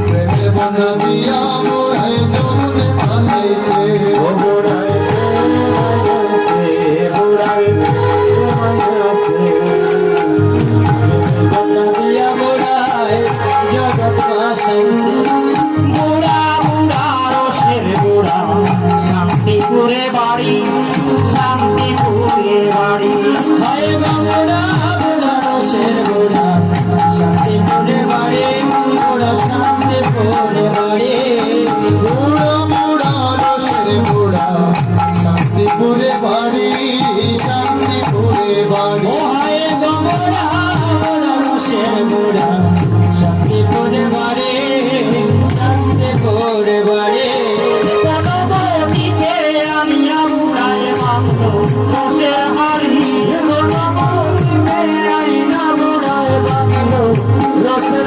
প্রেমের বনা দিয়া শান্তিপুরে বাড়ি। হয় বুড়া বুড়া রসের বুড়া শান্তিপুরে বাড়ি বুড়া শান্তিপুরে বাড়ি। বুড়া বুড়া রসের বুড়া শান্তিপুরে বাড়ি শান্তিপুরে বাড়ি। ওহায় গমরা গমরা রসের গুড়া। মামলো রসের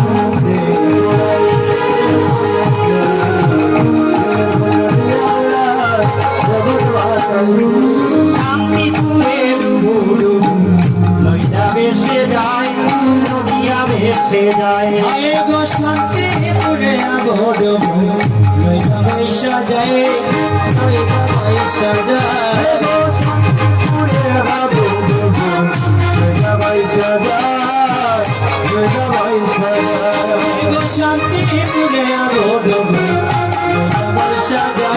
ভেসে যায়। আয়ে গো শান্তি, পুরে আগড নইতা পয়সা যায় নইতা পয়সা যায় গো শান্তি, পুরে আগড নইতা পয়সা যায় নইতা পয়সা যায় গো শান্তি, পুরে আগড নইতা পয়সা যায়